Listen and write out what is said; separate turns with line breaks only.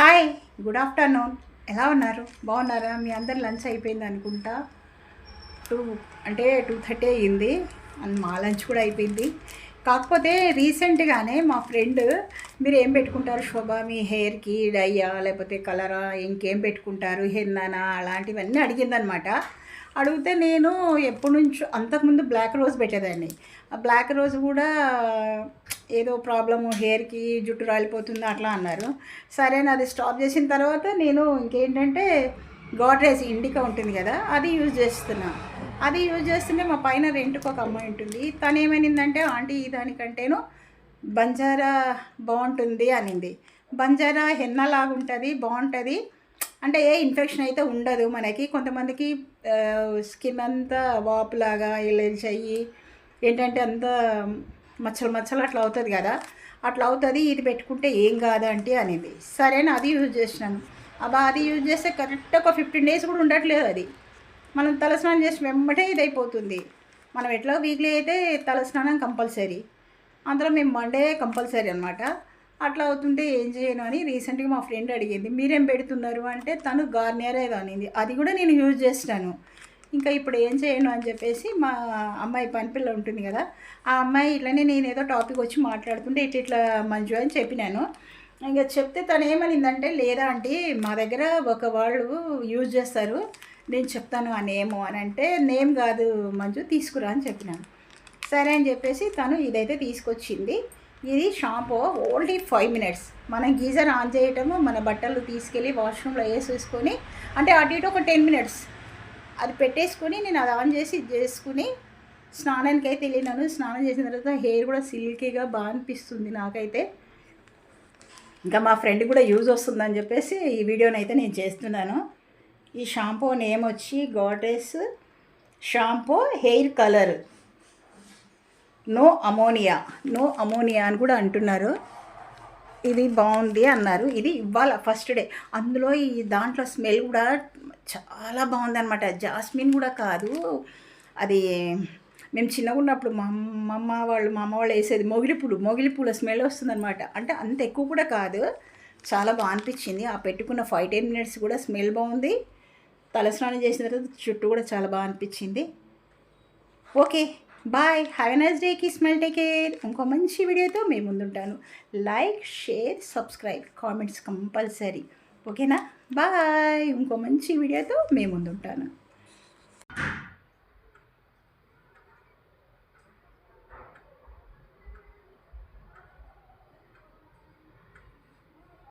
Hi good afternoon. ఎలా ఉన్నారు? బాగున్నారా? మీ అందరు లంచ్ అయిపోయింది అనుకుంటా. టూ అంటే టూ థర్టీ అయ్యింది. అండ్ మా లంచ్ కూడా అయిపోయింది. కాకపోతే రీసెంట్గానే మా ఫ్రెండ్ మీరు ఏం పెట్టుకుంటారు శోభ? మీ హెయిర్కి డయ్యా లేకపోతే కలరా? ఇంకేం పెట్టుకుంటారు? హెన్నానా అలాంటివన్నీ అడిగిందనమాట. అడిగితే నేను ఎప్పటి నుంచో అంతకుముందు బ్లాక్ రోజ్ పెట్టేదాన్ని. ఆ బ్లాక్ రోజ్ కూడా ఏదో ప్రాబ్లము హెయిర్కి జుట్టు రాలిపోతుంది అట్లా అన్నారు. సరే అది స్టాప్ చేసిన తర్వాత నేను ఇంకేంటంటే గాడ్రేజ్ ఇండికా ఉంటుంది కదా అది యూజ్ చేస్తున్నా. అది యూజ్ చేస్తుంటే మా పైన రెంట్కి ఒక అమ్మాయి ఉంటుంది. తను ఏమైందంటే ఆంటీ దానికంటేను బంజారా బాగుంటుంది అనింది. బంజారా హెన్నా లాగుంటుంది బాగుంటుంది. అంటే ఏ ఇన్ఫెక్షన్ అయితే ఉండదు మనకి. కొంతమందికి స్కిన్ అంతా వాపులాగా ఎలర్జీ అయ్యి ఏంటంటే అంతా మచ్చలు మచ్చలు అట్లా అవుతుంది కదా. అట్లా అవుతుంది ఇది పెట్టుకుంటే ఏం కాదు అంటే అనేది. సరే అది యూజ్ చేసినాను. అబ్బా అది యూజ్ చేస్తే కరెక్ట్ ఒక ఫిఫ్టీన్ డేస్ కూడా ఉండట్లేదు అది. మనం తలస్నానం చేసి వెంబటే ఇది అయిపోతుంది మనం ఎట్లా వీక్లీ అయితే తలస్నానం కంపల్సరీ. అందులో మేము మండే కంపల్సరీ అనమాట అట్లా అవుతుంటే ఏం చేయను అని రీసెంట్గా మా ఫ్రెండ్ అడిగింది. మీరేం పెడుతున్నారు? అంటే తను గార్నియరే కానింది. అది కూడా నేను యూజ్ చేస్తాను. ఇంకా ఇప్పుడు ఏం చేయను? అని చెప్పేసి మా అమ్మాయి పనిపిల్ల ఉంటుంది కదా ఆ అమ్మాయి ఇట్లనే నేను ఏదో టాపిక్ వచ్చి మాట్లాడుతుంటే ఇట్లా ఇట్లా మంజు అని చెప్పినాను. ఇంకా చెప్తే తను ఏమనిందంటే లేదా అంటే మా దగ్గర ఒక వాళ్ళు యూజ్ చేస్తారు. నేను చెప్తాను ఆ నేమ్ అని. అంటే నేమ్ కాదు మంజు తీసుకురా అని చెప్పినాను. సరే అని చెప్పేసి తను ఇదైతే తీసుకొచ్చింది. ఇది షాంపూ ఓన్లీ ఫైవ్ మినిట్స్. మనం గీజర్ ఆన్ చేయటము మన బట్టలు తీసుకెళ్ళి వాష్రూమ్లో వేసేసుకొని అంటే అటు ఇటు ఒక టెన్ మినిట్స్. అది పెట్టేసుకొని నేను అది ఆన్ చేసి చేసుకుని స్నానానికి అయితే వెళ్ళినాను. స్నానం చేసిన తర్వాత హెయిర్ కూడా సిల్కీగా బాగా అనిపిస్తుంది నాకైతే. ఇంకా మా ఫ్రెండ్ కూడా యూజ్ వస్తుందని చెప్పేసి ఈ వీడియోని అయితే నేను చేస్తున్నాను. ఈ షాంపూ నేమ్ వచ్చి Godrej shampoo hair colour. No ammonia no ammonia అని కూడా అంటున్నారు. ఇది బాగుంది అన్నారు. ఇది ఇవ్వాలి ఫస్ట్ డే అందులో ఈ దాంట్లో స్మెల్ కూడా చాలా బాగుంది అనమాట జాస్మిన్ కూడా కాదు. అది మేము చిన్నగా ఉన్నప్పుడు మా అమ్మ వాళ్ళు మా అమ్మ వాళ్ళు వేసేది మొగిలిపూలు మొగిలిపూల స్మెల్ వస్తుందన్నమాట. అంటే అంత ఎక్కువ కూడా కాదు. చాలా బాగా అనిపించింది. ఆ పెట్టుకున్న ఫైవ్ టెన్ మినిట్స్ కూడా స్మెల్ బాగుంది. తలస్నానం చేసిన తర్వాత చుట్టూ కూడా చాలా బాగా అనిపించింది. Okay bye have nice day కి స్మెల్ టేక్ కేర్ ఇంకో మంచి వీడియోతో మేము ముందుంటాను. Like share subscribe comments compulsory ఓకేనా బాయ్ ఇంకో మంచి వీడియోతో మేము ముందుంటాను.